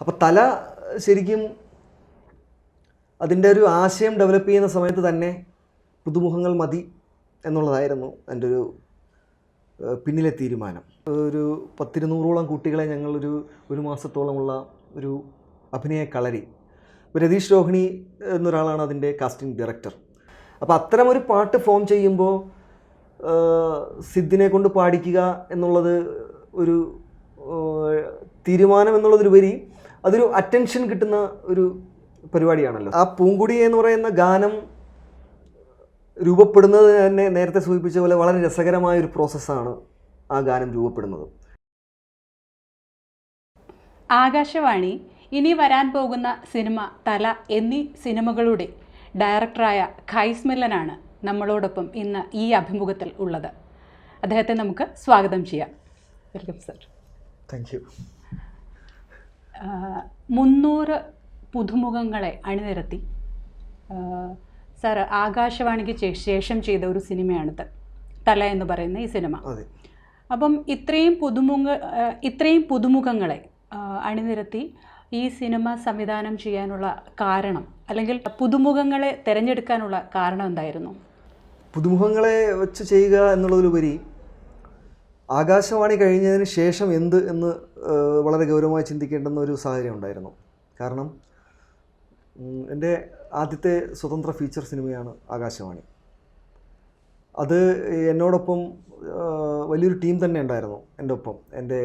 അപ്പോൾ തല ശരിക്കും അതിന്റെ ഒരു ആശയം ഡെവലപ്പ് ചെയ്യുന്ന സമയത്ത് തന്നെ പുതുമുഖങ്ങൾ മതി എന്നുള്ളതായിരുന്നു എന്റെ ഒരു പിന്നിലെ തീരുമാനം. ഒരു പത്തിരുന്നൂറോളം കുട്ടികളെ ഞങ്ങളൊരു ഒരു മാസത്തോളമുള്ള ഒരു അഭിനയ കളരി. രതീഷ് രോഹിണി എന്നൊരാളാണ് അതിന്റെ കാസ്റ്റിംഗ് ഡയറക്ടർ അപ്പോൾ അത്തരം ഒരു പാട്ട് ഫോം ചെയ്യുമ്പോൾ സിദ്ധിനെ കൊണ്ട് പാടിക്കുക എന്നുള്ളത് ഒരു തീരുമാനം എന്നുള്ളതിലുപരി അതൊരു അറ്റൻഷൻ കിട്ടുന്ന ഒരു പരിപാടിയാണല്ലോ. ആ പൂങ്കുടി എന്ന് പറയുന്ന ഗാനം രൂപപ്പെടുന്നത് തന്നെ നേരത്തെ സൂചിപ്പിച്ച പോലെ വളരെ രസകരമായ ഒരു പ്രോസസ്സാണ് ആ ഗാനം രൂപപ്പെടുന്നത്. ആകാശവാണി ഇനി വരാൻ പോകുന്ന സിനിമ തല എന്നീ സിനിമകളുടെ ഡയറക്ടറായ ഖൈസ് മില്ലനാണ് നമ്മളോടൊപ്പം ഇന്ന് ഈ അഭിമുഖത്തിൽ ഉള്ളത്. അദ്ദേഹത്തെ നമുക്ക് സ്വാഗതം ചെയ്യാം. വെൽക്കം സർ താങ്ക് യു മുന്നൂറ് പുതുമുഖങ്ങളെ അണിനിരത്തി. സാർ ആകാശവാണിക്ക് ശേഷം ചെയ്ത ഒരു സിനിമയാണിത് തല എന്ന് പറയുന്ന ഈ സിനിമ. അപ്പം ഇത്രയും പുതുമുഖ ഇത്രയും പുതുമുഖങ്ങളെ അണിനിരത്തി ഈ സിനിമ സംവിധാനം ചെയ്യാനുള്ള കാരണം അല്ലെങ്കിൽ പുതുമുഖങ്ങളെ തിരഞ്ഞെടുക്കാനുള്ള കാരണം എന്തായിരുന്നു? പുതുമുഖങ്ങളെ വെച്ച് ചെയ്യുക എന്നുള്ളതിലുപരി ആകാശവാണി കഴിഞ്ഞതിന് ശേഷം എന്ത് എന്ന് വളരെ ഗൗരവമായി ചിന്തിക്കേണ്ടുന്ന ഒരു സാഹചര്യം ഉണ്ടായിരുന്നു. കാരണം എന്റെ ആദ്യത്തെ സ്വതന്ത്ര ഫീച്ചർ സിനിമയാണ് ആകാശവാണി. അത് എന്നോടൊപ്പം വലിയൊരു ടീം തന്നെ ഉണ്ടായിരുന്നു എന്റെ ഒപ്പം എന്റെ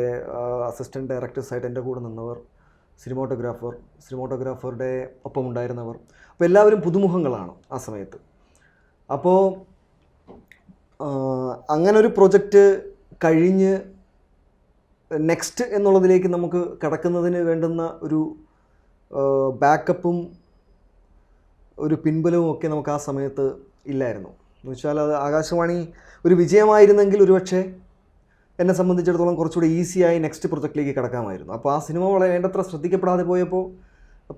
അസിസ്റ്റന്റ് ഡയറക്ടേഴ്സായിട്ട് എന്റെ കൂടെ നിന്നവർ സിനിമോട്ടോഗ്രാഫർ സിനിമോട്ടോഗ്രാഫറുടെ ഒപ്പം ഉണ്ടായിരുന്നവർ. അപ്പോൾ എല്ലാവരും പുതുമുഖങ്ങളാണ് ആ സമയത്ത്. അപ്പോൾ അങ്ങനൊരു പ്രൊജക്റ്റ് കഴിഞ്ഞ് നെക്സ്റ്റ് എന്നുള്ളതിലേക്ക് നമുക്ക് കടക്കുന്നതിന് വേണ്ടുന്ന ഒരു ബാക്കപ്പും ഒരു പിൻബലവും ഒക്കെ നമുക്ക് ആ സമയത്ത് ഇല്ലായിരുന്നു. എന്ന് വെച്ചാൽ അത് ആകാശവാണി ഒരു വിജയമായിരുന്നെങ്കിൽ ഒരുപക്ഷെ എന്നെ സംബന്ധിച്ചിടത്തോളം കുറച്ചുകൂടി ഈസിയായി നെക്സ്റ്റ് പ്രൊജക്റ്റിലേക്ക് കടക്കാമായിരുന്നു. അപ്പോൾ ആ സിനിമ വളരെ വേണ്ടത്ര ശ്രദ്ധിക്കപ്പെടാതെ പോയപ്പോൾ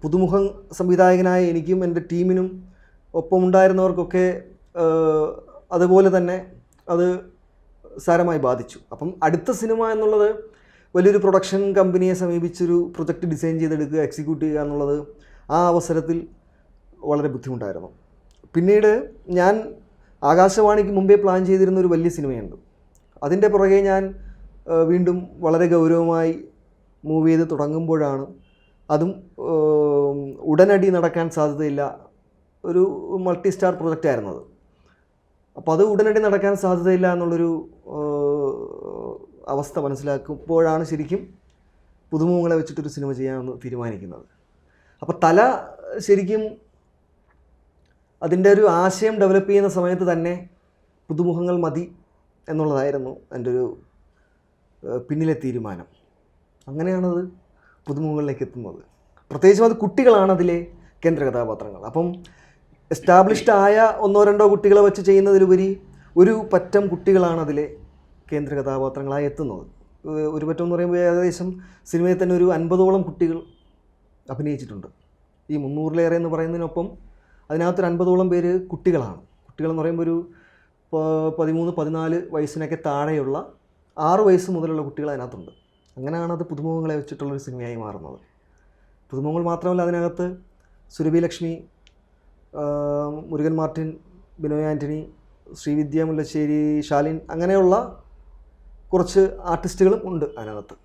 പുതുമുഖ സംവിധായകനായ എനിക്കും എന്റെ ടീമിനും ഒപ്പം ഉണ്ടായിരുന്നവർക്കൊക്കെ അതുപോലെ തന്നെ അത് സാരമായി ബാധിച്ചു. അപ്പം അടുത്ത സിനിമ എന്നുള്ളത് വലിയൊരു പ്രൊഡക്ഷൻ കമ്പനിയെ സമീപിച്ചൊരു പ്രൊജക്റ്റ് ഡിസൈൻ ചെയ്തെടുക്കുക എക്സിക്യൂട്ട് ചെയ്യുക എന്നുള്ളത് ആ അവസരത്തിൽ വളരെ ബുദ്ധിമുട്ടായിരുന്നു. പിന്നീട് ഞാൻ ആകാശവാണിക്ക് മുമ്പേ പ്ലാൻ ചെയ്തിരുന്ന ഒരു വലിയ സിനിമയുണ്ട്. അതിന്റെ പുറകെ ഞാൻ വീണ്ടും വളരെ ഗൗരവമായി മൂവ് ചെയ്ത് തുടങ്ങുമ്പോഴാണ് അതും ഉടനടി നടക്കാൻ സാധ്യതയില്ല ഒരു മൾട്ടി സ്റ്റാർ പ്രൊജക്റ്റ് ആയിരുന്നു അത് അപ്പോൾ അത് ഉടനടി നടക്കാൻ സാധ്യതയില്ല എന്നുള്ളൊരു അവസ്ഥ മനസ്സിലാക്കുമ്പോഴാണ് ശരിക്കും പുതുമുഖങ്ങളെ വെച്ചിട്ടൊരു സിനിമ ചെയ്യാമെന്ന് തീരുമാനിക്കുന്നത്. അപ്പോൾ തല ശരിക്കും അതിന്റെ ഒരു ആശയം ഡെവലപ്പ് ചെയ്യുന്ന സമയത്ത് തന്നെ പുതുമുഖങ്ങൾ മതി എന്നുള്ളതായിരുന്നു എന്റെ ഒരു പിന്നിലെ തീരുമാനം. അങ്ങനെയാണത് പുതുമുഖങ്ങളിലേക്ക് എത്തുന്നത്. പ്രത്യേകിച്ചും അത് കുട്ടികളാണ് അതിലെ കേന്ദ്ര കഥാപാത്രങ്ങൾ. അപ്പം എസ്റ്റാബ്ലിഷ്ഡ് ആയ ഒന്നോ രണ്ടോ കുട്ടികളെ വെച്ച് ചെയ്യുന്നതിലുപരി ഒരു പറ്റം കുട്ടികളാണ് അതിലെ കേന്ദ്ര കഥാപാത്രങ്ങളായി എത്തുന്നത്. ഒരു പറ്റം എന്ന് പറയുമ്പോൾ ഏകദേശം സിനിമയിൽ തന്നെ ഒരു അൻപതോളം കുട്ടികൾ അഭിനയിച്ചിട്ടുണ്ട്. ഈ മുന്നൂറിലേറെ എന്ന് പറയുന്നതിനൊപ്പം അതിനകത്തൊരു അൻപതോളം പേര് കുട്ടികളാണ്. കുട്ടികളെന്ന് പറയുമ്പോൾ ഒരു പതിമൂന്ന് പതിനാല് വയസ്സിനൊക്കെ താഴെയുള്ള ആറ് വയസ്സ് മുതലുള്ള കുട്ടികൾ അതിനകത്തുണ്ട്. അങ്ങനെയാണ് അത് പുതുമുഖങ്ങളെ വെച്ചിട്ടുള്ളൊരു സിനിമയായി മാറുന്നത്. പുതുമുഖങ്ങൾ മാത്രമല്ല അതിനകത്ത് സുരഭി ലക്ഷ്മി മുരുകൻ മാർട്ടിൻ ബിനോയ് ആന്റണി ശ്രീവിദ്യ മുല്ലശ്ശേരി ശാലിൻ അങ്ങനെയുള്ള കുറച്ച് ആർട്ടിസ്റ്റുകളും ഉണ്ട് അതിനകത്ത്.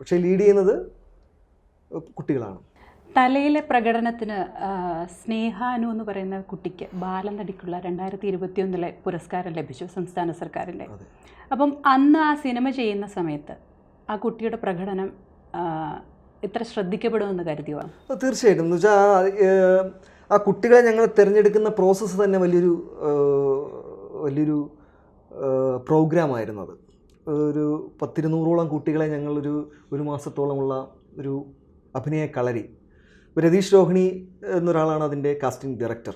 പക്ഷേ ലീഡ് ചെയ്യുന്നത് കുട്ടികളാണ്. തലയിലെ പ്രകടനത്തിന് സ്നേഹാനു എന്ന് പറയുന്ന കുട്ടിക്ക് ബാലനടിക്കുള്ള രണ്ടായിരത്തി ഇരുപത്തിയൊന്നിലെ പുരസ്കാരം ലഭിച്ചു സംസ്ഥാന സർക്കാരിന്റെ. അപ്പം അന്ന് ആ സിനിമ ചെയ്യുന്ന സമയത്ത് ആ കുട്ടിയുടെ പ്രകടനം ഇത്ര ശ്രദ്ധിക്കപ്പെടുമെന്ന് കരുതിയോ? തീർച്ചയായിട്ടും. എന്ന് വെച്ചാൽ ആ, കുട്ടികളെ ഞങ്ങൾ തിരഞ്ഞെടുക്കുന്ന പ്രോസസ്സ് തന്നെ വലിയൊരു വലിയൊരു പ്രോഗ്രാമായിരുന്നു അത് ഒരു പത്തിരുന്നൂറോളം കുട്ടികളെ ഞങ്ങളൊരു ഒരു മാസത്തോളമുള്ള ഒരു അഭിനയ കളരി. രതീഷ് രോഹിണി എന്നൊരാളാണ് അതിന്റെ കാസ്റ്റിംഗ് ഡയറക്ടർ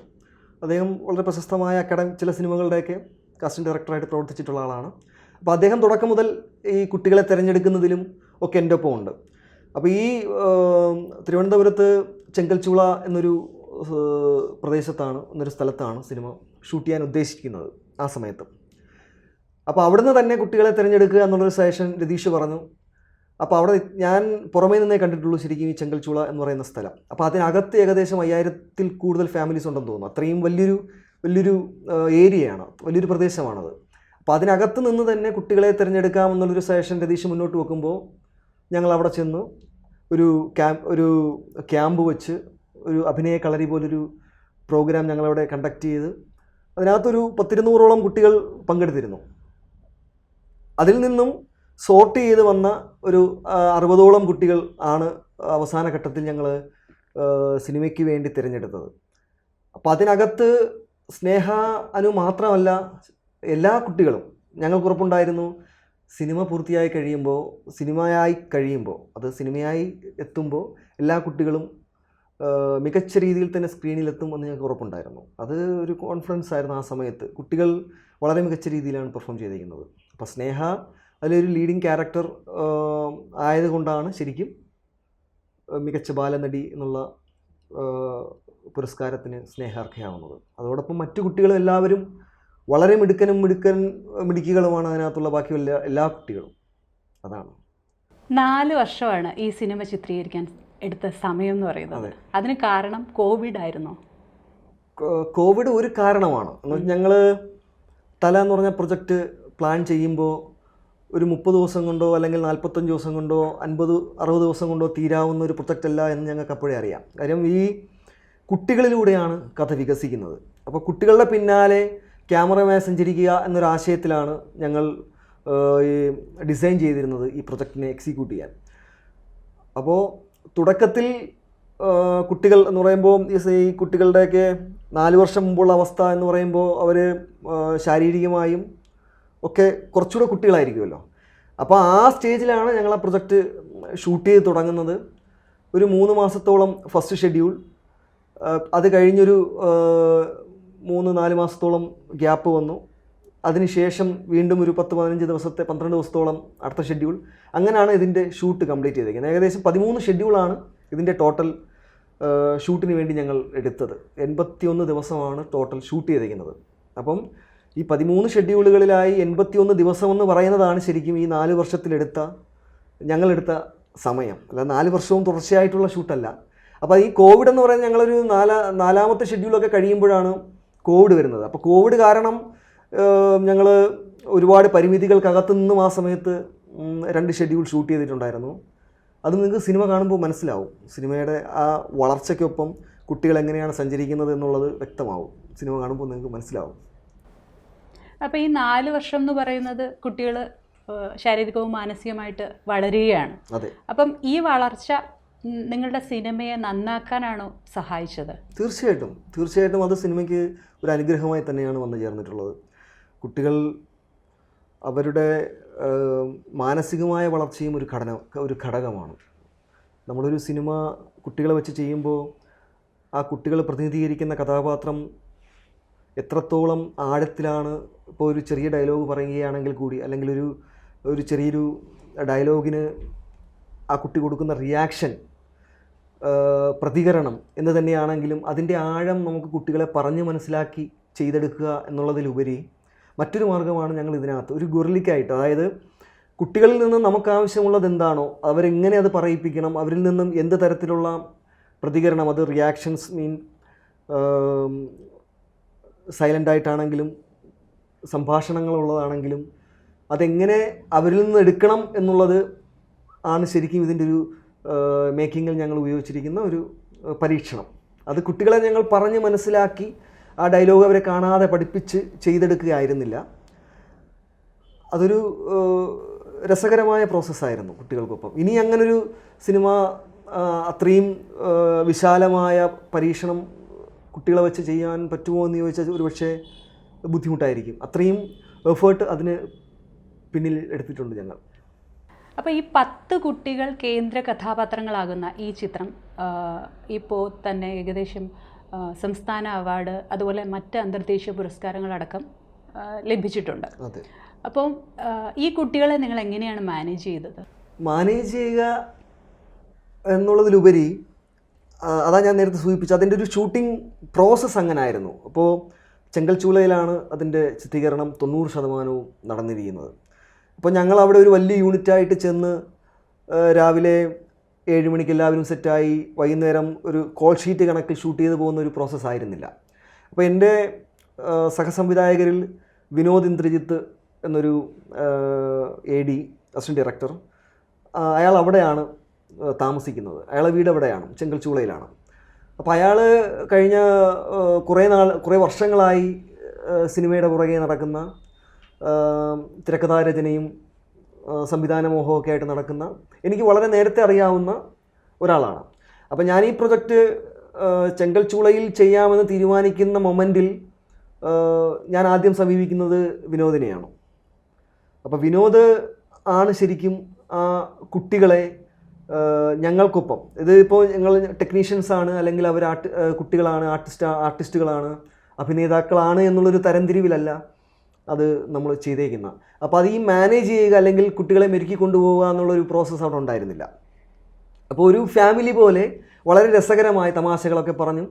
അദ്ദേഹം വളരെ പ്രശസ്തമായ അക്കാഡമി ചില സിനിമകളുടെയൊക്കെ കാസ്റ്റിംഗ് ഡയറക്ടറായിട്ട് പ്രവർത്തിച്ചിട്ടുള്ള ആളാണ്. അപ്പോൾ അദ്ദേഹം തുടക്കം മുതൽ ഈ കുട്ടികളെ തിരഞ്ഞെടുക്കുന്നതിലും ഒക്കെ എന്റെ ഒപ്പം ഉണ്ട് അപ്പോൾ ഈ തിരുവനന്തപുരത്ത് ചെങ്കൽച്ചൂള എന്നൊരു പ്രദേശത്താണ് എന്നൊരു സ്ഥലത്താണ് സിനിമ ഷൂട്ട് ചെയ്യാൻ ഉദ്ദേശിക്കുന്നത് ആ സമയത്ത്. അപ്പോൾ അവിടുന്ന് തന്നെ കുട്ടികളെ തിരഞ്ഞെടുക്കുക എന്നുള്ളൊരു സജഷൻ രതീഷ് പറഞ്ഞു. അപ്പോൾ അവിടെ ഞാൻ പുറമേ നിന്നേ കണ്ടിട്ടുള്ളൂ ശരിക്കും ഈ ചെങ്കൽച്ചൂള എന്ന് പറയുന്ന സ്ഥലം. അപ്പോൾ അതിനകത്ത് ഏകദേശം അയ്യായിരത്തിൽ കൂടുതൽ ഫാമിലീസ് ഉണ്ടെന്ന് തോന്നുന്നു. അത്രയും വലിയൊരു വലിയൊരു ഏരിയയാണ് വലിയൊരു പ്രദേശമാണത്. അപ്പോൾ അതിനകത്ത് നിന്ന് തന്നെ കുട്ടികളെ തിരഞ്ഞെടുക്കാം എന്നുള്ളൊരു സജഷൻ രതീഷ് മുന്നോട്ട് വെക്കുമ്പോൾ ഞങ്ങൾ അവിടെ ചെന്ന് ഒരു ക്യാമ്പ് ഒരു ക്യാമ്പ് വെച്ച് ഒരു അഭിനയ കളരി പോലൊരു പ്രോഗ്രാം ഞങ്ങളവിടെ കണ്ടക്ട് ചെയ്ത് അതിനകത്തൊരു പത്തിരുന്നൂറോളം കുട്ടികൾ പങ്കെടുത്തിരുന്നു. അതിൽ നിന്നും സോർട്ട് ചെയ്ത് വന്ന ഒരു അറുപതോളം കുട്ടികൾ ആണ് അവസാന ഘട്ടത്തിൽ ഞങ്ങൾ സിനിമയ്ക്ക് വേണ്ടി തിരഞ്ഞെടുത്തത്. അപ്പോൾ അതിനകത്ത് സ്നേഹ അനു മാത്രമല്ല എല്ലാ കുട്ടികളും ഞങ്ങൾക്ക് ഉറപ്പുണ്ടായിരുന്നു സിനിമ പൂർത്തിയായി കഴിയുമ്പോൾ സിനിമയായി കഴിയുമ്പോൾ അത് സിനിമയായി എത്തുമ്പോൾ എല്ലാ കുട്ടികളും മികച്ച രീതിയിൽ തന്നെ സ്ക്രീനിലെത്തും എന്ന് ഞങ്ങൾക്ക് ഉറപ്പുണ്ടായിരുന്നു. അത് ഒരു കോൺഫിഡൻസ് ആയിരുന്നു ആ സമയത്ത്. കുട്ടികൾ വളരെ മികച്ച രീതിയിലാണ് പെർഫോം ചെയ്തിരിക്കുന്നത്. അപ്പോൾ സ്നേഹ അതിലൊരു ലീഡിങ് ക്യാരക്ടർ ആയതുകൊണ്ടാണ് ശരിക്കും മികച്ച ബാലനടി എന്നുള്ള പുരസ്കാരത്തിന് സ്നേഹാർഹയാവുന്നത്. അതോടൊപ്പം മറ്റു കുട്ടികളും എല്ലാവരും വളരെ മിടുക്കനും മിടുക്കൻ മിടുക്കികളുമാണ് അതിനകത്തുള്ള ബാക്കി എല്ലാ എല്ലാ കുട്ടികളും. അതാണ്. നാല് വർഷമാണ് ഈ സിനിമ ചിത്രീകരിക്കാൻ എടുത്ത സമയം എന്ന് പറയുന്നത്. അതിന് കാരണം കോവിഡ് ആയിരുന്നോ? കോവിഡ് ഒരു കാരണമാണ്. ഞങ്ങൾ തല എന്ന് പറഞ്ഞ പ്രൊജക്റ്റ് പ്ലാൻ ചെയ്യുമ്പോൾ ഒരു മുപ്പത് ദിവസം കൊണ്ടോ അല്ലെങ്കിൽ നാൽപ്പത്തഞ്ച് ദിവസം കൊണ്ടോ അൻപത് അറുപത് ദിവസം കൊണ്ടോ തീരാവുന്ന ഒരു പ്രൊജക്റ്റ് അല്ല എന്ന് ഞങ്ങൾക്ക് അപ്പോഴേ അറിയാം. കാര്യം ഈ കുട്ടികളിലൂടെയാണ് കഥ വികസിക്കുന്നത്. അപ്പോൾ കുട്ടികളുടെ പിന്നാലെ ക്യാമറമാൻ സഞ്ചരിക്കുക എന്നൊരാശയത്തിലാണ് ഞങ്ങൾ ഈ ഡിസൈൻ ചെയ്തിരുന്നത് ഈ പ്രൊജക്റ്റിനെ എക്സിക്യൂട്ട് ചെയ്യാൻ. അപ്പോൾ തുടക്കത്തിൽ കുട്ടികൾ എന്ന് പറയുമ്പോൾ ഈ കുട്ടികളുടെയൊക്കെ നാല് വർഷം മുമ്പുള്ള അവസ്ഥ എന്ന് പറയുമ്പോൾ അവർ ശാരീരികമായും ഒക്കെ കുറച്ചുകൂടെ കുട്ടികളായിരിക്കുമല്ലോ. അപ്പോൾ ആ സ്റ്റേജിലാണ് ഞങ്ങൾ ആ പ്രൊജക്റ്റ് ഷൂട്ട് ചെയ്ത് തുടങ്ങുന്നത്. ഒരു മൂന്ന് മാസത്തോളം ഫസ്റ്റ് ഷെഡ്യൂൾ. അത് കഴിഞ്ഞൊരു മൂന്ന് നാല് മാസത്തോളം ഗ്യാപ്പ് വന്നു. അതിനുശേഷം വീണ്ടും ഒരു പത്ത് പതിനഞ്ച് ദിവസത്തെ പന്ത്രണ്ട് ദിവസത്തോളം അടുത്ത ഷെഡ്യൂൾ അങ്ങനെയാണ് ഇതിന്റെ ഷൂട്ട് കംപ്ലീറ്റ് ചെയ്തേക്കുന്നത്. ഏകദേശം പതിമൂന്ന് ഷെഡ്യൂളാണ് ഇതിന്റെ ടോട്ടൽ ഷൂട്ടിന് വേണ്ടി ഞങ്ങൾ എടുത്തത്. എൺപത്തിയൊന്ന് ദിവസമാണ് ടോട്ടൽ ഷൂട്ട് ചെയ്തിരിക്കുന്നത് അപ്പം ഈ പതിമൂന്ന് ഷെഡ്യൂളുകളിലായി എൺപത്തിയൊന്ന് ദിവസം എന്ന് പറയുന്നതാണ് ശരിക്കും ഈ നാല് വർഷത്തിലെടുത്ത ഞങ്ങളെടുത്ത സമയം. അല്ല നാല് വർഷവും തുടർച്ചയായിട്ടുള്ള ഷൂട്ടല്ല അപ്പോൾ ഈ കോവിഡ് എന്ന് പറയുന്നത് ഞങ്ങളൊരു നാലാ നാലാമത്തെ ഷെഡ്യൂളൊക്കെ കഴിയുമ്പോഴാണ് കോവിഡ് വരുന്നത്. അപ്പോൾ കോവിഡ് കാരണം ഞങ്ങൾ ഒരുപാട് പരിമിതികൾക്കകത്തു നിന്നും ആ സമയത്ത് രണ്ട് ഷെഡ്യൂൾ ഷൂട്ട് ചെയ്തിട്ടുണ്ടായിരുന്നു. അത് നിങ്ങൾക്ക് സിനിമ കാണുമ്പോൾ മനസ്സിലാവും. സിനിമയുടെ ആ വളർച്ചയ്ക്കൊപ്പം കുട്ടികൾ എങ്ങനെയാണ് സഞ്ചരിക്കുന്നത് എന്നുള്ളത് വ്യക്തമാവും. സിനിമ കാണുമ്പോൾ നിങ്ങൾക്ക് മനസ്സിലാവും. അപ്പോൾ ഈ നാല് വർഷം എന്ന് പറയുന്നത് കുട്ടികൾ ശാരീരികവും മാനസികമായിട്ട് വളരുകയാണ്. അതെ. അപ്പം ഈ വളർച്ച നിങ്ങളുടെ സിനിമയെ നന്നാക്കാനാണോ സഹായിച്ചത്? തീർച്ചയായിട്ടും. തീർച്ചയായിട്ടും അത് സിനിമയ്ക്ക് ഒരു അനുഗ്രഹമായി തന്നെയാണ് വന്നു ചേർന്നിട്ടുള്ളത്. കുട്ടികൾ അവരുടെ മാനസികമായ വളർച്ചയും ഒരു ഘടന ഒരു ഘടകമാണ്. നമ്മളൊരു സിനിമ കുട്ടികളെ വെച്ച് ചെയ്യുമ്പോൾ ആ കുട്ടികൾ പ്രതിനിധീകരിക്കുന്ന കഥാപാത്രം എത്രത്തോളം ആഴത്തിലാണ് ഇപ്പോൾ ഒരു ചെറിയ ഡയലോഗ് പറയുകയാണെങ്കിൽ കൂടി അല്ലെങ്കിൽ ഒരു ഒരു ചെറിയൊരു ഡയലോഗിന് ആ കുട്ടി കൊടുക്കുന്ന റിയാക്ഷൻ പ്രതികരണം എന്ന് തന്നെയാണെങ്കിലും അതിന്റെ ആഴം നമുക്ക് കുട്ടികളെ പറഞ്ഞ് മനസ്സിലാക്കി ചെയ്തെടുക്കുക എന്നുള്ളതിലുപരി മറ്റൊരു മാർഗമാണ് ഞങ്ങൾ ഇതിനകത്ത്. ഒരു ഗുരുലിക്കായിട്ട് അതായത് കുട്ടികളിൽ നിന്ന് നമുക്ക് ആവശ്യമുള്ളത് എന്താണോ അവരെങ്ങനെ അത് പറയിപ്പിക്കണം അവരിൽ നിന്നും എന്ത് തരത്തിലുള്ള പ്രതികരണം അത് റിയാക്ഷൻസ് മീൻ സൈലന്റ് ആയിട്ടാണെങ്കിലും സംഭാഷണങ്ങളുള്ളതാണെങ്കിലും അതെങ്ങനെ അവരിൽ നിന്ന് എടുക്കണം എന്നുള്ളത് ആണ് ശരിക്കും ഇതിന്റെ ഒരു മേക്കിങ്ങിൽ ഞങ്ങൾ ഉപയോഗിച്ചിരിക്കുന്ന ഒരു പരീക്ഷണം. അത് കുട്ടികളെ ഞങ്ങൾ പറഞ്ഞ് മനസ്സിലാക്കി ആ ഡയലോഗ് അവരെ കാണാതെ പഠിപ്പിച്ച് ചെയ്തെടുക്കുകയായിരുന്നില്ല. അതൊരു രസകരമായ പ്രോസസ്സായിരുന്നു കുട്ടികൾക്കൊപ്പം. ഇനി അങ്ങനൊരു സിനിമ അത്രയും വിശാലമായ പരീക്ഷണം കുട്ടികളെ വെച്ച് ചെയ്യാൻ പറ്റുമോ എന്ന് ചോദിച്ചാൽ ഒരുപക്ഷെ ബുദ്ധിമുട്ടായിരിക്കും. അത്രയും എഫേർട്ട് അതിന് പിന്നിൽ എടുത്തിട്ടുണ്ട് ഞങ്ങൾ. അപ്പോൾ ഈ പത്ത് കുട്ടികൾ കേന്ദ്ര കഥാപാത്രങ്ങളാകുന്ന ഈ ചിത്രം ഇപ്പോൾ തന്നെ ഏകദേശം സംസ്ഥാന അവാർഡ് അതുപോലെ മറ്റ് അന്തർദേശീയ പുരസ്കാരങ്ങളടക്കം ലഭിച്ചിട്ടുണ്ട്. അപ്പം ഈ കുട്ടികളെ നിങ്ങൾ എങ്ങനെയാണ് മാനേജ് ചെയ്തത്? മാനേജ് ചെയ്യുക എന്നുള്ളതിലുപരി അതാ ഞാൻ നേരത്തെ സൂചിപ്പിച്ചു അതിന്റെ ഒരു ഷൂട്ടിംഗ് പ്രോസസ്സ് അങ്ങനെ ആയിരുന്നു അപ്പോൾ ചെങ്കൽച്ചൂളയിലാണ് അതിന്റെ ചിത്രീകരണം തൊണ്ണൂറ് ശതമാനവും നടന്നിരിക്കുന്നത്. അപ്പോൾ ഞങ്ങൾ അവിടെ ഒരു വലിയ യൂണിറ്റായിട്ട് ചെന്ന് രാവിലെ ഏഴ് മണിക്ക് എല്ലാവരും സെറ്റായി വൈകുന്നേരം ഒരു കോൾ ഷീറ്റ് കണക്കിൽ ഷൂട്ട് ചെയ്ത് പോകുന്ന ഒരു പ്രോസസ്സ് ആയിരുന്നില്ല. അപ്പോൾ എന്റെ സഹസംവിധായകരിൽ വിനോദ് ഇന്ദ്രജിത്ത് എന്നൊരു എ ഡി അസിസ്റ്റന്റ് ഡയറക്ടർ അയാൾ അവിടെയാണ് താമസിക്കുന്നത്. അയാളെ വീട് അവിടെയാണ് ചെങ്കൽച്ചൂളയിലാണ്. അപ്പോൾ അയാൾ കഴിഞ്ഞ കുറേ നാൾ കുറേ വർഷങ്ങളായി സിനിമയുടെ പുറകെ നടക്കുന്ന തിരക്കഥാരചനയും സംവിധാന മോഹമൊക്കെ ആയിട്ട് നടക്കുന്ന എനിക്ക് വളരെ നേരത്തെ അറിയാവുന്ന ഒരാളാണ്. അപ്പോൾ ഞാൻ ഈ പ്രൊജക്റ്റ് ചെങ്കൽ ചൂളയിൽ ചെയ്യാമെന്ന് തീരുമാനിക്കുന്ന മൊമെന്റിൽ ഞാൻ ആദ്യം സമീപിക്കുന്നത് വിനോദിനെയാണ്. അപ്പോൾ വിനോദ് ആണ് ശരിക്കും ആ കുട്ടികളെ ഞങ്ങൾക്കൊപ്പം. ഇത് ഇപ്പോൾ ഞങ്ങൾ ടെക്നീഷ്യൻസ് ആണ് അല്ലെങ്കിൽ അവർ ആർട്ട് കുട്ടികളാണ് ആർട്ടിസ്റ്റ് ആർട്ടിസ്റ്റുകളാണ് അഭിനേതാക്കളാണ് എന്നുള്ളൊരു തരംതിരിവിലല്ല അത് നമ്മൾ ചെയ്തേക്കുന്നത് അപ്പോൾ അത് ഈ മാനേജ് ചെയ്യുക അല്ലെങ്കിൽ കുട്ടികളെ മെരുക്കി കൊണ്ടുപോവുക എന്നുള്ളൊരു പ്രോസസ്സ് അവിടെ ഉണ്ടായിരുന്നില്ല. അപ്പോൾ ഒരു ഫാമിലി പോലെ വളരെ രസകരമായ തമാശകളൊക്കെ പറഞ്ഞു.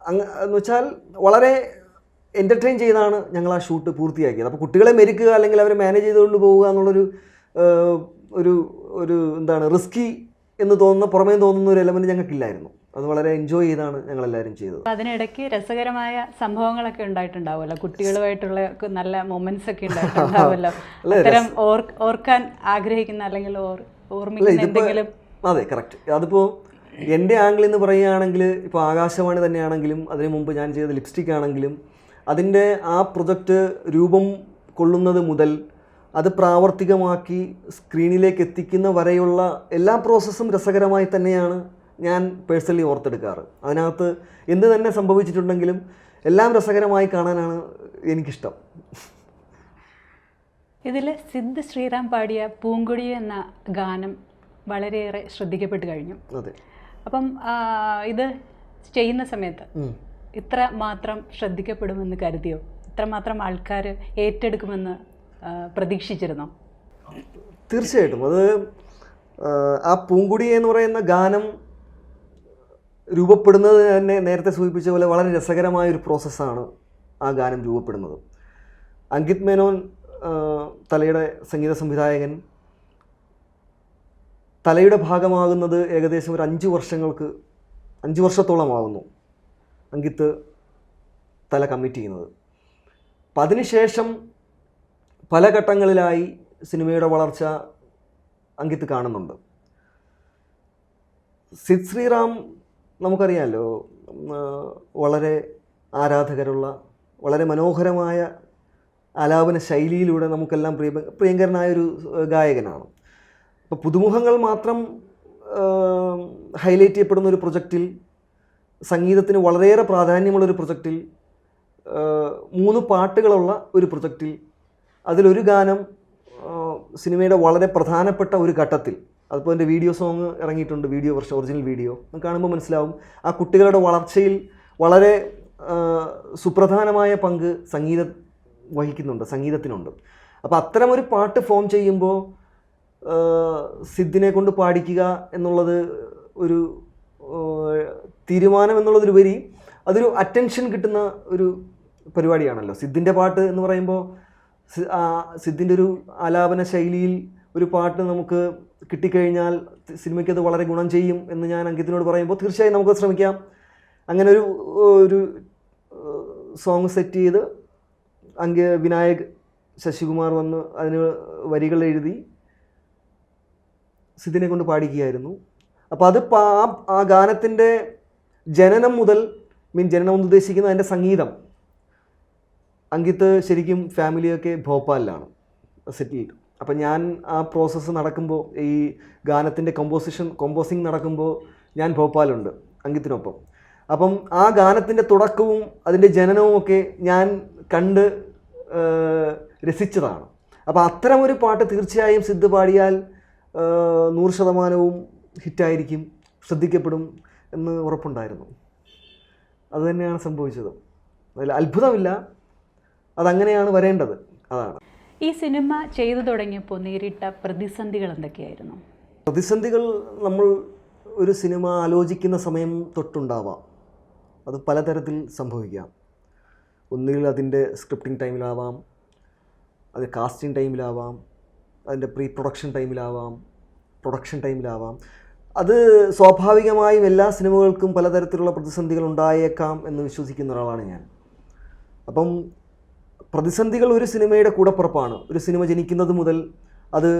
അങ്ങ് എന്ന് വെച്ചാൽ വളരെ എന്റർടൈൻ ചെയ്താണ് ഞങ്ങൾ ആ ഷൂട്ട് പൂർത്തിയാക്കിയത്. അപ്പോൾ കുട്ടികളെ മെരുക്കുക അല്ലെങ്കിൽ അവരെ മാനേജ് ചെയ്തുകൊണ്ട് പോവുക എന്നുള്ളൊരു ഒരു ഒരു എന്താണ് റിസ്കി എന്ന് തോന്നുന്ന പുറമേ തോന്നുന്ന ഒരു എലമെന്റ് ഞങ്ങൾക്കില്ലായിരുന്നു. അത് വളരെ എൻജോയ് ചെയ്താണ് ഞങ്ങൾ എല്ലാവരും ചെയ്തത് അതിനിടയ്ക്ക് രസകരമായ സംഭവങ്ങളൊക്കെ ഉണ്ടായിട്ടുണ്ടാവുമല്ലോ? കുട്ടികളുമായിട്ടുള്ള നല്ല മൊമെന്റ്സ് ഒക്കെ ഉണ്ടായിട്ടുണ്ടാവുമല്ലോ? അത്തരം ഓർ- ഓർക്കാൻ ആഗ്രഹിക്കുന്ന അല്ലെങ്കിൽ ഓർ- ഓർമ്മിക്കുന്ന എന്തെങ്കിലും? അതെ കറക്റ്റ് അതിപ്പോ എന്റെ ആംഗിൾ എന്ന് പറയുകയാണെങ്കിൽ ഇപ്പോൾ ആകാശവാണി തന്നെയാണെങ്കിലും അതിനു മുമ്പ് ഞാൻ ചെയ്ത ലിപ്സ്റ്റിക് ആണെങ്കിലും അതിന്റെ ആ പ്രൊജക്റ്റ് രൂപം കൊള്ളുന്നത് മുതൽ അത് പ്രാവർത്തികമാക്കി സ്ക്രീനിലേക്ക് എത്തിക്കുന്ന വരെയുള്ള എല്ലാ പ്രോസസ്സും രസകരമായി തന്നെയാണ് ഞാൻ പേഴ്സണലി ഓർത്തെടുക്കാറ്. അതിനകത്ത് എന്ത് തന്നെ സംഭവിച്ചിട്ടുണ്ടെങ്കിലും എല്ലാം രസകരമായി കാണാനാണ് എനിക്കിഷ്ടം. ഇതിൽ സിദ്ധ് ശ്രീറാം പാടിയ പൂങ്കൊടി എന്ന ഗാനം വളരെയേറെ ശ്രദ്ധിക്കപ്പെട്ട് കഴിഞ്ഞു. അതെ. അപ്പം ഇത് ചെയ്യുന്ന സമയത്ത് ഇത്ര മാത്രം ശ്രദ്ധിക്കപ്പെടുമെന്ന് കരുതിയോ? ഇത്ര മാത്രം ആൾക്കാർ ഏറ്റെടുക്കുമെന്ന് പ്രതീക്ഷിച്ചിരുന്നോ? തീർച്ചയായിട്ടും. അത് ആ, ആ പൂങ്കുടി എന്ന് പറയുന്ന ഗാനം രൂപപ്പെടുന്നത് തന്നെ നേരത്തെ സൂചിപ്പിച്ച പോലെ വളരെ രസകരമായ ഒരു പ്രോസസ്സാണ് ആ ഗാനം രൂപപ്പെടുന്നത്. അങ്കിത് മേനോൻ തലയുടെ സംഗീത സംവിധായകൻ. തലയുടെ ഭാഗമാകുന്നത് ഏകദേശം ഒരു അഞ്ച് വർഷങ്ങൾക്ക് അഞ്ച് വർഷത്തോളമാകുന്നു അങ്കിത്ത് തല കമ്മിറ്റ് ചെയ്യുന്നത്. അപ്പം അതിനുശേഷം പല ഘട്ടങ്ങളിലായി സിനിമയുടെ വളർച്ച അങ്കിത്ത് കാണുന്നുണ്ട്. സിദ് ശ്രീറാം നമുക്കറിയാമല്ലോ വളരെ ആരാധകരുള്ള വളരെ മനോഹരമായ ആലാപന ശൈലിയിലൂടെ നമുക്കെല്ലാം പ്രിയ പ്രിയങ്കരനായൊരു ഗായകനാണ്. അപ്പോൾ പുതുമുഖങ്ങൾ മാത്രം ഹൈലൈറ്റ് ചെയ്യപ്പെടുന്ന ഒരു പ്രൊജക്റ്റിൽ സംഗീതത്തിന് വളരെയേറെ പ്രാധാന്യമുള്ളൊരു പ്രൊജക്റ്റിൽ മൂന്ന് പാട്ടുകളുള്ള ഒരു പ്രൊജക്റ്റിൽ അതിലൊരു ഗാനം സിനിമയുടെ വളരെ പ്രധാനപ്പെട്ട ഒരു ഘട്ടത്തിൽ അതിപ്പോൾ എന്റെ വീഡിയോ സോങ് ഇറങ്ങിയിട്ടുണ്ട് വീഡിയോ കുറച്ച് ഒറിജിനൽ വീഡിയോ കാണുമ്പോൾ മനസ്സിലാവും. ആ കുട്ടികളുടെ വളർച്ചയിൽ വളരെ സുപ്രധാനമായ പങ്ക് സംഗീത വഹിക്കുന്നുണ്ട് സംഗീതത്തിനുണ്ട്. അപ്പോൾ അത്തരമൊരു പാട്ട് ഫോം ചെയ്യുമ്പോൾ സിദ്ധിനെ കൊണ്ട് പാടിക്കുക എന്നുള്ളത് ഒരു തീരുമാനം എന്നുള്ളതിലുപരി അതൊരു അറ്റൻഷൻ കിട്ടുന്ന ഒരു പരിപാടിയാണല്ലോ. സിദ്ധിന്റെ പാട്ട് എന്ന് പറയുമ്പോൾ സിദ്ധിന്റെ ഒരു ആലാപന ശൈലിയിൽ ഒരു പാട്ട് നമുക്ക് കിട്ടിക്കഴിഞ്ഞാൽ സിനിമയ്ക്ക് അത് വളരെ ഗുണം ചെയ്യും എന്ന് ഞാൻ അങ്കിത്തിനോട് പറയുമ്പോൾ തീർച്ചയായും നമുക്ക് ശ്രമിക്കാം. അങ്ങനെ ഒരു ഒരു സോങ് സെറ്റ് ചെയ്ത് അങ്ക് വിനായക് ശശികുമാർ വന്ന് അതിന് വരികൾ എഴുതി സിദ്ധിനെ കൊണ്ട് പാടിക്കുകയായിരുന്നു. അപ്പോൾ അത് ആ- ആ ഗാനത്തിന്റെ ജനനം മുതൽ മീൻ ജനനം എന്ന് ഉദ്ദേശിക്കുന്ന അതിന്റെ സംഗീതം. അങ്കിത്ത് ശരിക്കും ഫാമിലിയൊക്കെ ഭോപ്പാലിലാണ്. സെറ്റിൽഡ് അപ്പം ഞാൻ ആ പ്രോസസ്സ് നടക്കുമ്പോൾ ഈ ഗാനത്തിന്റെ കമ്പോസിഷൻ കമ്പോസിങ് നടക്കുമ്പോൾ ഞാൻ ഭോപ്പാലുണ്ട് അങ്കിത്തിനൊപ്പം. അപ്പം ആ ഗാനത്തിന്റെ തുടക്കവും അതിന്റെ ജനനവും ഒക്കെ ഞാൻ കണ്ട് രസിച്ചതാണ്. അപ്പോൾ അത്തരമൊരു പാട്ട് തീർച്ചയായും സിദ്ധ് പാടിയാൽ നൂറ് ശതമാനവും ഹിറ്റായിരിക്കും ശ്രദ്ധിക്കപ്പെടും എന്ന് ഉറപ്പുണ്ടായിരുന്നു. അതുതന്നെയാണ് സംഭവിച്ചത്. അതിൽ അത്ഭുതമില്ല. അതങ്ങനെയാണ് വരേണ്ടത്. അതാണ്. ഈ സിനിമ ചെയ്തു തുടങ്ങിയപ്പോൾ നേരിട്ട പ്രതിസന്ധികൾ എന്തൊക്കെയായിരുന്നു? പ്രതിസന്ധികൾ നമ്മൾ ഒരു സിനിമ ആലോചിക്കുന്ന സമയം തൊട്ടുണ്ടാവാം. അത് പലതരത്തിൽ സംഭവിക്കാം. ഒന്നുകിൽ അതിന്റെ സ്ക്രിപ്റ്റിംഗ് ടൈമിലാവാം അത് കാസ്റ്റിംഗ് ടൈമിലാവാം അതിന്റെ പ്രീ പ്രൊഡക്ഷൻ ടൈമിലാവാം പ്രൊഡക്ഷൻ ടൈമിലാവാം. അത് സ്വാഭാവികമായും എല്ലാ സിനിമകൾക്കും പലതരത്തിലുള്ള പ്രതിസന്ധികൾ ഉണ്ടായേക്കാം എന്ന് വിശ്വസിക്കുന്ന ഒരാളാണ് ഞാൻ. അപ്പം പ്രതിസന്ധികൾ ഒരു സിനിമയുടെ കൂടപ്പുറപ്പാണ്. ഒരു സിനിമ ജനിക്കുന്നത് മുതൽ അത്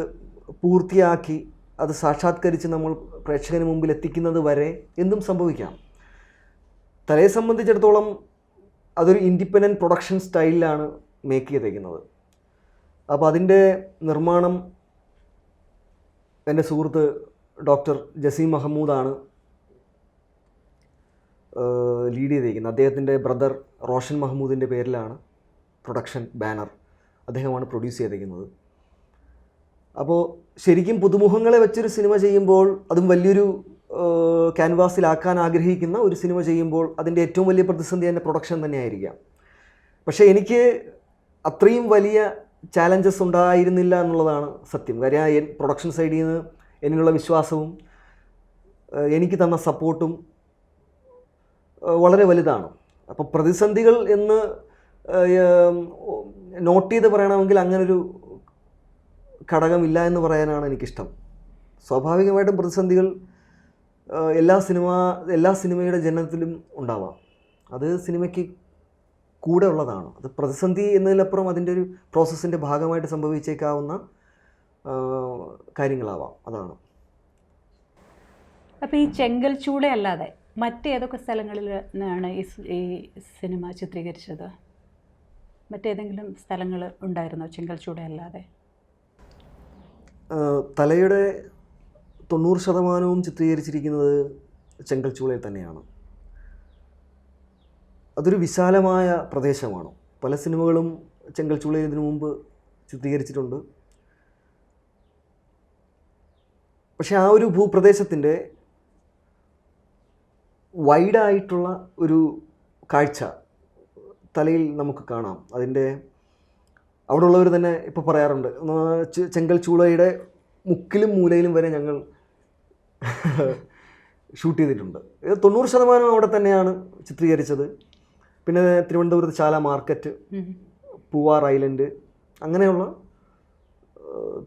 പൂർത്തിയാക്കി അത് സാക്ഷാത്കരിച്ച് നമ്മൾ പ്രേക്ഷകന് മുമ്പിൽ എത്തിക്കുന്നത് വരെ എന്തും സംഭവിക്കാം. തലയെ സംബന്ധിച്ചിടത്തോളം അതൊരു ഇൻഡിപെൻഡന്റ് പ്രൊഡക്ഷൻ സ്റ്റൈലിലാണ് മേക്ക് ചെയ്തേക്കുന്നത്. അപ്പോൾ അതിന്റെ നിർമ്മാണം എന്റെ സുഹൃത്ത് ഡോക്ടർ ജസീം മഹമ്മൂദാണ് ലീഡ് ചെയ്തേക്കുന്നത്. അദ്ദേഹത്തിന്റെ ബ്രദർ റോഷൻ മഹമ്മൂദിന്റെ പേരിലാണ്. പ്രൊഡക്ഷൻ ബാനർ അദ്ദേഹമാണ് പ്രൊഡ്യൂസ് ചെയ്തിരിക്കുന്നത്. അപ്പോൾ ശരിക്കും പുതുമുഖങ്ങളെ വെച്ചൊരു സിനിമ ചെയ്യുമ്പോൾ അതും വലിയൊരു ക്യാൻവാസിലാക്കാൻ ആഗ്രഹിക്കുന്ന ഒരു സിനിമ ചെയ്യുമ്പോൾ അതിന്റെ ഏറ്റവും വലിയ പ്രതിസന്ധി തന്നെ പ്രൊഡക്ഷൻ തന്നെയായിരിക്കാം. പക്ഷേ എനിക്ക് അത്രയും വലിയ ചാലഞ്ചസ് ഉണ്ടായിരുന്നില്ല എന്നുള്ളതാണ് സത്യം. കാര്യം പ്രൊഡക്ഷൻ സൈഡിൽ നിന്ന് എന്നിലുള്ള വിശ്വാസവും എനിക്ക് തന്ന സപ്പോർട്ടും വളരെ വലുതാണ്. അപ്പോൾ പ്രതിസന്ധികൾ എന്ന് നോട്ട് ചെയ്ത് പറയണമെങ്കിൽ അങ്ങനൊരു ഘടകമില്ല എന്ന് പറയാനാണ് എനിക്കിഷ്ടം. സ്വാഭാവികമായിട്ടും പ്രതിസന്ധികൾ എല്ലാ സിനിമ എല്ലാ സിനിമയുടെ ജനനത്തിലും ഉണ്ടാവാം. അത് സിനിമയ്ക്ക് കൂടെ ഉള്ളതാണ്. അത് പ്രതിസന്ധി എന്നതിലപ്പുറം അതിന്റെ ഒരു പ്രോസസ്സിന്റെ ഭാഗമായിട്ട് സംഭവിച്ചേക്കാവുന്ന കാര്യങ്ങളാവാം. അതാണ്. അപ്പോൾ ഈ ചെങ്കൽ ചൂളയല്ലാതെ മറ്റേതൊക്കെ സ്ഥലങ്ങളിൽ നിന്നാണ് ഈ സിനിമ ചിത്രീകരിച്ചത്? മറ്റേതെങ്കിലും സ്ഥലങ്ങൾ ഉണ്ടായിരുന്നോ ചെങ്കൽച്ചൂട അല്ലാതെ? തലയുടെ തൊണ്ണൂറ് ശതമാനവും ചിത്രീകരിച്ചിരിക്കുന്നത് ചെങ്കൽച്ചൂളയിൽ തന്നെയാണ്. അതൊരു വിശാലമായ പ്രദേശമാണ്. പല സിനിമകളും ചെങ്കൽച്ചൂളയിൽ ഇതിനു മുമ്പ് ചിത്രീകരിച്ചിട്ടുണ്ട്. പക്ഷെ ആ ഒരു ഭൂപ്രദേശത്തിന്റെ വൈഡായിട്ടുള്ള ഒരു കാഴ്ച തലയിൽ നമുക്ക് കാണാം. അതിന്റെ അവിടെ ഉള്ളവർ തന്നെ ഇപ്പോൾ പറയാറുണ്ട് ചെങ്കൽ ചൂളയുടെ മുക്കിലും മൂലയിലും വരെ ഞങ്ങൾ ഷൂട്ട് ചെയ്തിട്ടുണ്ട്. ഇത് തൊണ്ണൂറ് ശതമാനം അവിടെ തന്നെയാണ് ചിത്രീകരിച്ചത്. പിന്നെ തിരുവനന്തപുരത്ത് ചാല മാർക്കറ്റ് പൂവാർ ഐലൻഡ് അങ്ങനെയുള്ള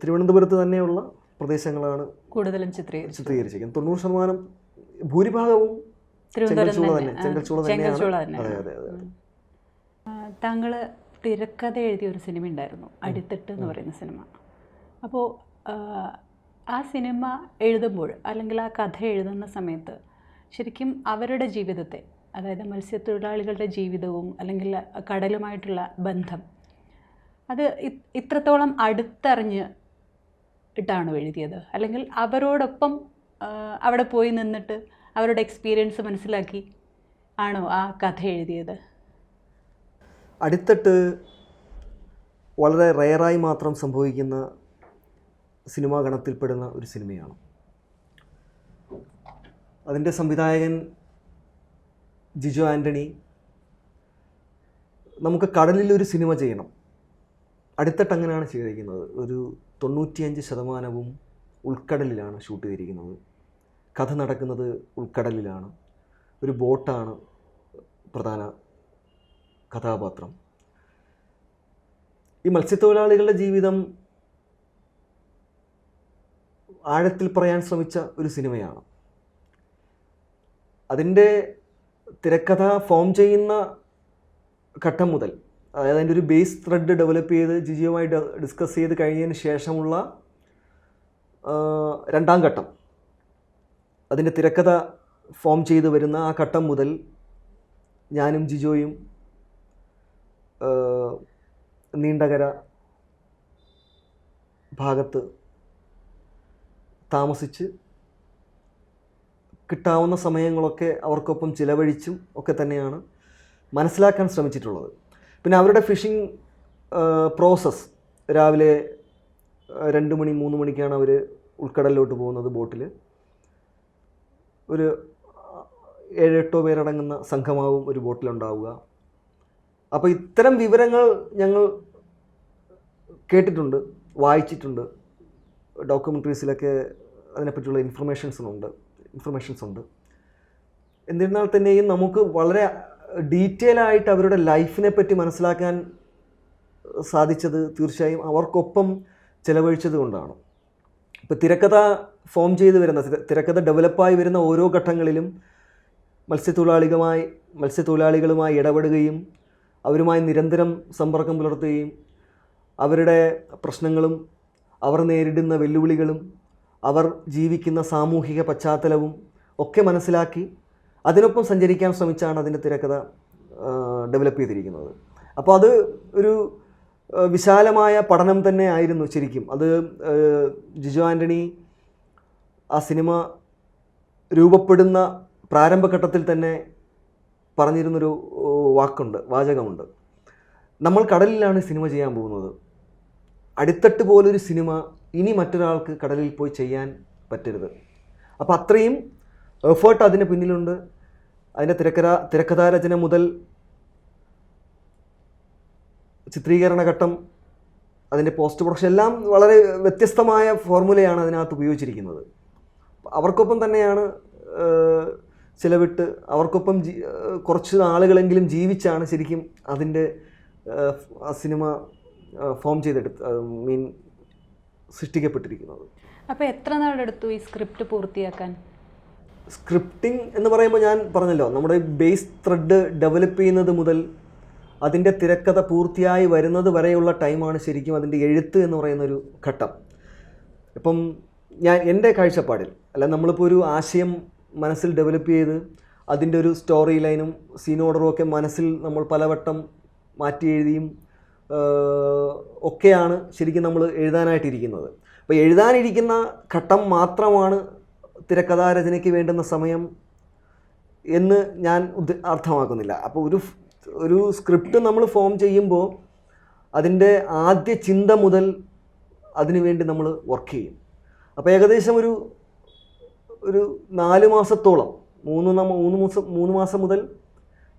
തിരുവനന്തപുരത്ത് തന്നെയുള്ള പ്രദേശങ്ങളാണ് കൂടുതലും ചിത്രീകരിച്ചിരിക്കുന്നത്. തൊണ്ണൂറ് ശതമാനം ഭൂരിഭാഗവും ചെങ്കൽച്ചൂള തന്നെ. ചെങ്കൽ ചെങ്കൽച്ചൂള തന്നെയാണ്. തന്നെ അതെ അതെ അതെ താങ്കൾ തിരക്കഥ എഴുതിയ ഒരു സിനിമ ഉണ്ടായിരുന്നു. അടിത്തട്ട് എന്ന് പറയുന്ന സിനിമ. അപ്പോൾ ആ സിനിമ എഴുതുമ്പോൾ അല്ലെങ്കിൽ ആ കഥ എഴുതുന്ന സമയത്ത് ശരിക്കും അവരുടെ ജീവിതത്തെ അതായത് മത്സ്യത്തൊഴിലാളികളുടെ ജീവിതവും അല്ലെങ്കിൽ കടലുമായിട്ടുള്ള ബന്ധം അത് ഇത്രത്തോളം അടുത്തറിഞ്ഞ് ഇട്ടാണോ എഴുതിയത്. അല്ലെങ്കിൽ അവരോടൊപ്പം അവിടെ പോയി നിന്നിട്ട് അവരുടെ എക്സ്പീരിയൻസ് മനസ്സിലാക്കി ആണോ ആ കഥ എഴുതിയത്. അടിത്തട്ട് വളരെ റെയറായി മാത്രം സംഭവിക്കുന്ന സിനിമാ ഗണത്തിൽപ്പെടുന്ന ഒരു സിനിമയാണ്. അതിന്റെ സംവിധായകൻ ജിജോ ആന്റണി. നമുക്ക് കടലിൽ ഒരു സിനിമ ചെയ്യണം. അടുത്തിട്ട് അങ്ങനെയാണ് ചെയ്തിരിക്കുന്നത്. ഒരു തൊണ്ണൂറ്റിയഞ്ച് ശതമാനവും ഉൾക്കടലിലാണ് ഷൂട്ട് ചെയ്തിരിക്കുന്നത്. കഥ നടക്കുന്നത് ഉൾക്കടലിലാണ്. ഒരു ബോട്ടാണ് പ്രധാന കഥാപാത്രം. ഈ മത്സ്യത്തൊഴിലാളികളുടെ ജീവിതം ആഴത്തിൽ പറയാൻ ശ്രമിച്ച ഒരു സിനിമയാണ്. അതിന്റെ തിരക്കഥ ഫോം ചെയ്യുന്ന ഘട്ടം മുതൽ അതായത് അതിന്റെ ഒരു ബേസ് ത്രെഡ് ഡെവലപ്പ് ചെയ്ത് ജിജിയുമായി ഡിസ്കസ് ചെയ്ത് കഴിഞ്ഞതിന് ശേഷമുള്ള രണ്ടാം ഘട്ടം. അതിന്റെ തിരക്കഥ ഫോം ചെയ്ത് വരുന്ന ആ ഘട്ടം മുതൽ ഞാനും ജിജോയും നീണ്ടകര ഭാഗത്ത് താമസിച്ച് കിട്ടാവുന്ന സമയങ്ങളൊക്കെ അവർക്കൊപ്പം ചിലവഴിച്ചും ഒക്കെ തന്നെയാണ് മനസ്സിലാക്കാൻ ശ്രമിച്ചിട്ടുള്ളത്. പിന്നെ അവരുടെ ഫിഷിംഗ് പ്രോസസ്സ് രാവിലെ രണ്ട് മണി മൂന്ന് മണിക്കാണ് അവർ ഉൾക്കടലിലോട്ട് പോകുന്നത് ബോട്ടിൽ ഒരു ഏഴെട്ടോ പേരടങ്ങുന്ന സംഘമാവും ഒരു ബോട്ടിലുണ്ടാവുക. അപ്പോൾ ഇത്തരം വിവരങ്ങൾ ഞങ്ങൾ കേട്ടിട്ടുണ്ട് വായിച്ചിട്ടുണ്ട്. ഡോക്യുമെന്ററീസിലൊക്കെ അതിനെപ്പറ്റിയുള്ള ഇൻഫർമേഷൻസുണ്ട് ഇൻഫർമേഷൻസ് ഉണ്ട്. എന്നിരുന്നാൽ തന്നെയും നമുക്ക് വളരെ ഡീറ്റെയിൽ ആയിട്ട് അവരുടെ ലൈഫിനെ പറ്റി മനസ്സിലാക്കാൻ സാധിച്ചത് തീർച്ചയായും അവർക്കൊപ്പം ചിലവഴിച്ചത് കൊണ്ടാണ്. ഇപ്പോൾ തിരക്കഥ ഫോം ചെയ്ത് വരുന്ന തിര- തിരക്കഥ ഡെവലപ്പായി വരുന്ന ഓരോ ഘട്ടങ്ങളിലും മത്സ്യത്തൊഴിലാളികളുമായി മത്സ്യത്തൊഴിലാളികളുമായി ഇടപെടുകയും അവരുമായി നിരന്തരം സമ്പർക്കം പുലർത്തുകയും അവരുടെ പ്രശ്നങ്ങളും അവർ നേരിടുന്ന വെല്ലുവിളികളും അവർ ജീവിക്കുന്ന സാമൂഹിക പശ്ചാത്തലവും ഒക്കെ മനസ്സിലാക്കി അതിനൊപ്പം സഞ്ചരിക്കാൻ ശ്രമിച്ചാണ് അതിന്റെ തിരക്കഥ ഡെവലപ്പ് ചെയ്തിരിക്കുന്നത്. അപ്പോൾ അത് ഒരു വിശാലമായ പഠനം തന്നെ ആയിരുന്നു ശരിക്കും. അത് ജിജു ആന്റണി ആ സിനിമ രൂപപ്പെടുന്ന പ്രാരംഭഘട്ടത്തിൽ തന്നെ പറഞ്ഞിരുന്നൊരു വാക്കുണ്ട് വാചകമുണ്ട്. നമ്മൾ കടലിലാണ് സിനിമ ചെയ്യാൻ പോകുന്നത്. അടിത്തട്ട് പോലൊരു സിനിമ ഇനി മറ്റൊരാൾക്ക് കടലിൽ പോയി ചെയ്യാൻ പറ്റരുത്. അപ്പോൾ അത്രയും എഫേർട്ട് അതിന് പിന്നിലുണ്ട്. അതിന്റെ തിരക്കഥ തിരക്കഥാരചന മുതൽ ചിത്രീകരണ ഘട്ടം അതിന്റെ പോസ്റ്റ് പ്രൊഡക്ഷൻ എല്ലാം വളരെ വ്യത്യസ്തമായ ഫോർമുലയാണ് അതിനകത്ത് ഉപയോഗിച്ചിരിക്കുന്നത്. അവർക്കൊപ്പം തന്നെയാണ് ചിലവിട്ട് അവർക്കൊപ്പം കുറച്ച് നാളുകളെങ്കിലും ജീവിച്ചാണ് ശരിക്കും അതിന്റെ ആ സിനിമ ഫോം ചെയ്തെടുത്ത് മീൻ സൃഷ്ടിക്കപ്പെട്ടിരിക്കുന്നത്. അപ്പോൾ എത്ര നാളെടുത്തു ഈ സ്ക്രിപ്റ്റ് പൂർത്തിയാക്കാൻ? സ്ക്രിപ്റ്റിംഗ് എന്ന് പറയുമ്പോൾ ഞാൻ പറഞ്ഞല്ലോ നമ്മുടെ ബേസ് ത്രെഡ് ഡെവലപ്പ് ചെയ്യുന്നത് മുതൽ അതിന്റെ തിരക്കഥ പൂർത്തിയായി വരുന്നത് വരെയുള്ള ടൈമാണ് ശരിക്കും അതിന്റെ എഴുത്ത് എന്ന് പറയുന്നൊരു ഘട്ടം. ഇപ്പം ഞാൻ എന്റെ കാഴ്ചപ്പാടിൽ അല്ല നമ്മളിപ്പോൾ ഒരു ആശയം മനസ്സിൽ ഡെവലപ്പ് ചെയ്ത് അതിന്റെ ഒരു സ്റ്റോറി ലൈനും സീൻ ഓർഡറും ഒക്കെ മനസ്സിൽ നമ്മൾ പലവട്ടം മാറ്റി എഴുതിയും ഒക്കെയാണ് ശരിക്കും നമ്മൾ എഴുതാനായിട്ടിരിക്കുന്നത്. അപ്പോൾ എഴുതാനിരിക്കുന്ന ഘട്ടം മാത്രമാണ് തിരക്കഥാരചനയ്ക്ക് വേണ്ടുന്ന സമയം എന്ന് ഞാൻ അർത്ഥമാക്കുന്നില്ല. അപ്പോൾ ഒരു ഒരു സ്ക്രിപ്റ്റ് നമ്മൾ ഫോം ചെയ്യുമ്പോൾ അതിന്റെ ആദ്യ ചിന്ത മുതൽ അതിനുവേണ്ടി നമ്മൾ വർക്ക് ചെയ്യും. അപ്പോൾ ഏകദേശം ഒരു ഒരു നാല് മാസത്തോളം. മൂന്ന് മൂന്ന് മാസം മൂന്ന് മാസം മുതൽ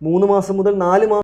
മൂന്ന് മാസം മുതൽ നാല് മാസം